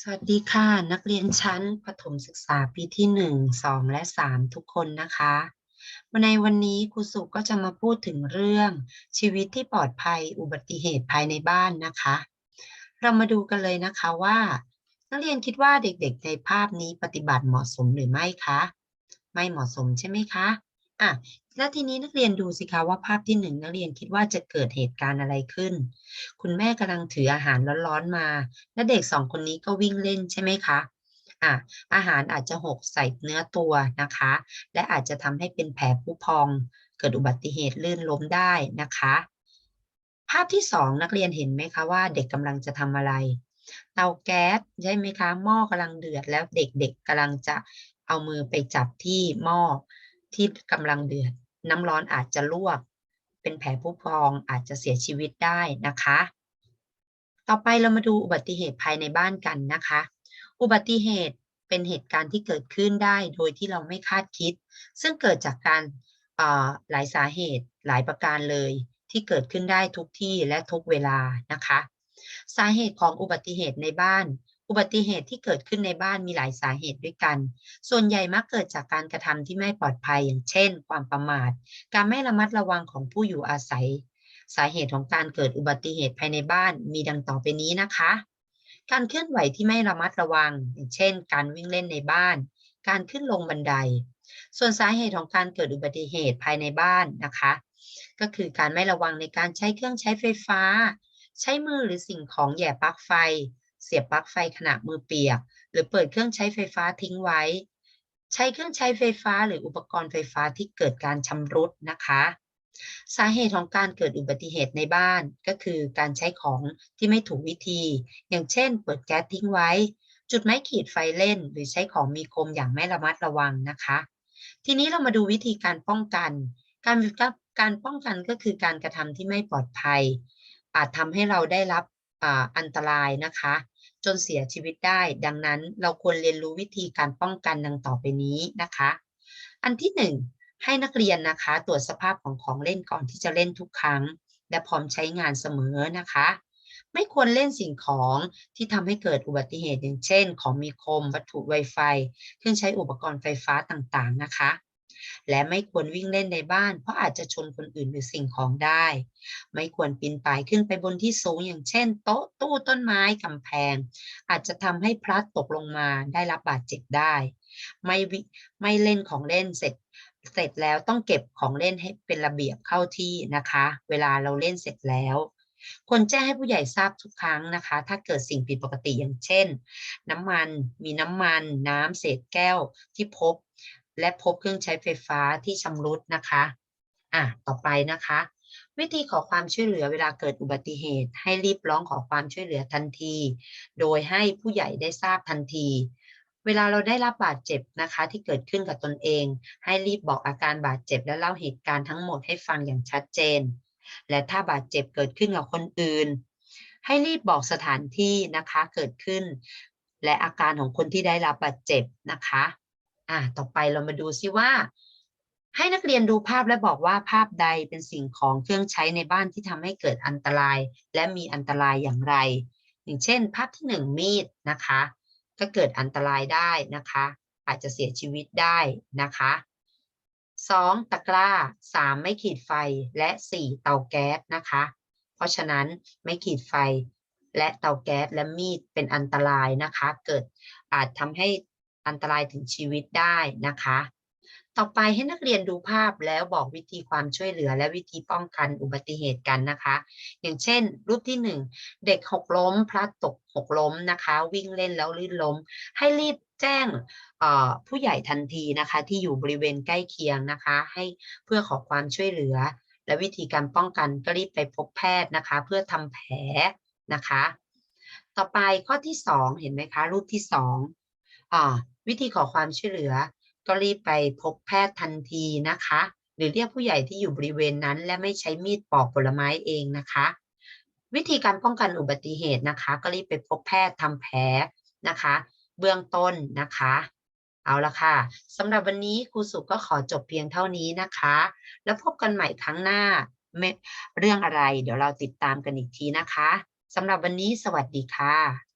สวัสดีค่ะนักเรียนชั้นประถมศึกษาปีที่หนึ่งสองและสามทุกคนนะคะในวันนี้ครูสุก็จะมาพูดถึงเรื่องชีวิตที่ปลอดภัยอุบัติเหตุภายในบ้านนะคะ เรามาดูกันเลยนะคะว่า นักเรียนคิดว่าเด็กๆในภาพนี้ปฏิบัติเหมาะสมหรือไม่คะไม่เหมาะสมใช่ไหมคะอะ แล้วทีนี้นักเรียนดูสิคะว่าภาพที่หนึ่งนักเรียนคิดว่าจะเกิดเหตุการณ์อะไรขึ้น คุณแม่กำลังถืออาหารร้อนๆมา และเด็กสองคนนี้ก็วิ่งเล่นใช่ไหมคะอะอาหารอาจจะหกใส่เนื้อตัวนะคะ และอาจจะทำให้เป็นแผลผุพอง เกิดอุบัติเหตุลื่นล้มได้นะคะ ภาพที่สองนักเรียนเห็นไหมคะว่าเด็กกำลังจะทำอะไร เตาแก๊สใช่ไหมคะหม้อกำลังเดือดแล้วเด็กๆกำลังจะเอามือไปจับที่หม้อที่กำลังเดือด น้ำร้อนอาจจะลวก เป็นแผลผุพองอาจจะเสียชีวิตได้นะคะ ต่อไปเรามาดูอุบัติเหตุภายในบ้านกันนะคะ อุบัติเหตุเป็นเหตุการณ์ที่เกิดขึ้นได้โดยที่เราไม่คาดคิด ซึ่งเกิดจากการหลายสาเหตุหลายประการเลย ที่เกิดขึ้นได้ทุกที่และทุกเวลานะคะ สาเหตุของอุบัติเหตุในบ้าน อุบัติเหตุที่เกิดขึ้นในบ้านมีหลายสาเหตุด้วยกัน ส่วนใหญ่มักเกิดจากการกระทำที่ไม่ปลอดภัยอย่างเช่น ความประมาท การไม่ระมัดระวังของผู้อยู่อาศัย สาเหตุของการเกิดอุบัติเหตุภายในบ้านมีดังต่อไปนี้นะคะ การเคลื่อนไหวที่ไม่ระมัดระวัง อย่างเช่น การวิ่งเล่นในบ้าน การขึ้นลงบันได ส่วนสาเหตุของการเกิดอุบัติเหตุภายในบ้านนะคะ ก็คือการไม่ระวังในการใช้เครื่องใช้ไฟฟ้า ใช้มือหรือสิ่งของแย่ปลั๊กไฟ เสียบปลั๊กไฟขณะมือเปียก หรือเปิดเครื่องใช้ไฟฟ้าทิ้งไว้ ใช้เครื่องใช้ไฟฟ้าหรืออุปกรณ์ไฟฟ้าที่เกิดการชำรุดนะคะ สาเหตุของการเกิดอุบัติเหตุในบ้านก็คือการใช้ของที่ไม่ถูกวิธี อย่างเช่น เปิดแก๊สทิ้งไว้ จุดไม้ขีดไฟเล่น หรือใช้ของมีคมอย่างไม่ระมัดระวังนะคะ ทีนี้เรามาดูวิธีการป้องกัน การการป้องกันก็คือการกระทำที่ไม่ปลอดภัย อาจทำให้เราได้รับอันตรายนะคะ จนเสียชีวิตได้ ดังนั้นเราควรเรียนรู้วิธีการป้องกันดังต่อไปนี้นะคะ อันที่หนึ่งให้นักเรียนนะคะ ตรวจสภาพของของเล่นก่อนที่จะเล่นทุกครั้ง และพร้อมใช้งานเสมอนะคะ ไม่ควรเล่นสิ่งของที่ทำให้เกิดอุบัติเหตุอย่างเช่น ของมีคม วัตถุไวไฟ เครื่องใช้อุปกรณ์ไฟฟ้าต่างๆนะคะ และไม่ควรวิ่งเล่นในบ้าน เพราะอาจจะชนคนอื่นหรือสิ่งของได้ ไม่ควรปีนป่ายขึ้นไปบนที่สูงอย่างเช่น โต๊ะตู้ต้นไม้กำแพง อาจจะทำให้พลัดตกลงมาได้รับบาดเจ็บได้ ไม่ไม่เล่นของเล่นเสร็จเสร็จแล้วต้องเก็บของเล่นให้เป็นระเบียบเข้าที่นะคะ เวลาเราเล่นเสร็จแล้วควรแจ้งให้ผู้ใหญ่ทราบทุกครั้งนะคะ ถ้าเกิดสิ่งผิดปกติอย่างเช่น น้ำมันมีน้ำมัน น้ำเศษแก้วที่พบ และพบเครื่องใช้ไฟฟ้าที่ชำรุดนะคะอะต่อไปนะคะ วิธีขอความช่วยเหลือเวลาเกิดอุบัติเหตุ ให้รีบร้องขอความช่วยเหลือทันที โดยให้ผู้ใหญ่ได้ทราบทันที เวลาเราได้รับบาดเจ็บนะคะ ที่เกิดขึ้นกับตนเอง ให้รีบบอกอาการบาดเจ็บและเล่าเหตุการณ์ทั้งหมดให้ฟังอย่างชัดเจน และถ้าบาดเจ็บเกิดขึ้นกับคนอื่น ให้รีบบอกสถานที่นะคะเกิดขึ้น และอาการของคนที่ได้รับบาดเจ็บนะคะ อ่าต่อไปเรามาดูซิว่า ให้นักเรียนดูภาพและบอกว่าภาพใดเป็นสิ่งของเครื่องใช้ในบ้านที่ทำให้เกิดอันตราย และมีอันตรายอย่างไร อย่างเช่น ภาพที่หนึ่งมีดนะคะ ก็เกิดอันตรายได้นะคะ อาจจะเสียชีวิตได้นะคะสองตะกร้าสามไม่ขีดไฟและสี่เตาแก๊สนะคะ เพราะฉะนั้นไม่ขีดไฟและเตาแก๊สและมีดเป็นอันตรายนะคะ เกิดอาจทำให้ อันตรายถึงชีวิตได้นะคะ ต่อไปให้นักเรียนดูภาพแล้วบอกวิธีความช่วยเหลือและวิธีป้องกันอุบัติเหตุกันนะคะ อย่างเช่น รูปที่หนึ่งเด็กหกล้ม พลัดตกหกล้มนะคะ วิ่งเล่นแล้วลื่นล้ม ให้รีบแจ้งผู้ใหญ่ทันทีนะคะ ที่อยู่บริเวณใกล้เคียงนะคะ ให้เพื่อขอความช่วยเหลือ และวิธีการป้องกันก็รีบไปพบแพทย์นะคะ เพื่อทำแผลนะคะ ต่อไปข้อที่สองเห็นไหมคะ รูปที่สอง วิธีขอความช่วยเหลือ ก็รีบไปพบแพทย์ทันทีนะคะ หรือเรียกผู้ใหญ่ที่อยู่บริเวณนั้น และไม่ใช้มีดปอกผลไม้เองนะคะ วิธีการป้องกันอุบัติเหตุนะคะ ก็รีบไปพบแพทย์ทำแผลนะคะ เบื้องต้นนะคะ เอาละค่ะสำหรับวันนี้ครูสุก็ขอจบเพียงเท่านี้นะคะ แล้วพบกันใหม่ครั้งหน้าเรื่องอะไร เดี๋ยวเราติดตามกันอีกทีนะคะสำหรับวันนี้สวัสดีค่ะ